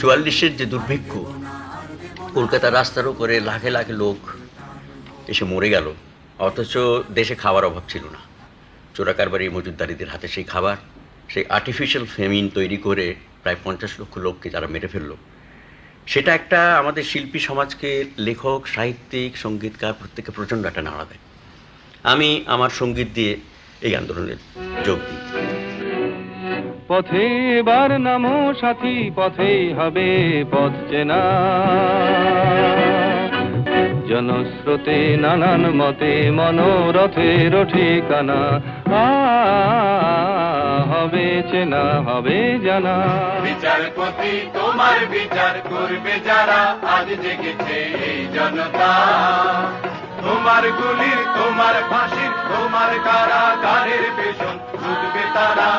চুয়াল্লিশের যে দুর্ভিক্ষ, কলকাতার রাস্তার উপরে লাখে লাখে লোক এসে মরে গেল। অথচ দেশে খাবার অভাব ছিল না। চোরাকারবারি মজুদদারিদের হাতে সেই খাবার, সেই আর্টিফিশিয়াল ফেমিন তৈরি করে প্রায় পঞ্চাশ লক্ষ লোককে যারা মেরে ফেলল। সেটা একটা আমাদের শিল্পী সমাজকে লেখক সাহিত্যিক সঙ্গীতকার প্রত্যেকে প্রচণ্ড একটা নাড়া দেয়। আমি আমার সংগীত দিয়ে এই আন্দোলনে যোগ দিই। পথে এবার নামো সাথী পথে হবে পথ চেনা। জনস্রোতে নানান মতে মনোরথের ঠিকানা। আ, হবে চেনা হবে জানা। বিচারপতি তোমার বিচার করবে যারা, আজ জেগেছে এই জনতা। তোমার গুলির, তোমার ফাঁসির, তোমার কারাগারের পেশন ছুটবে তারা।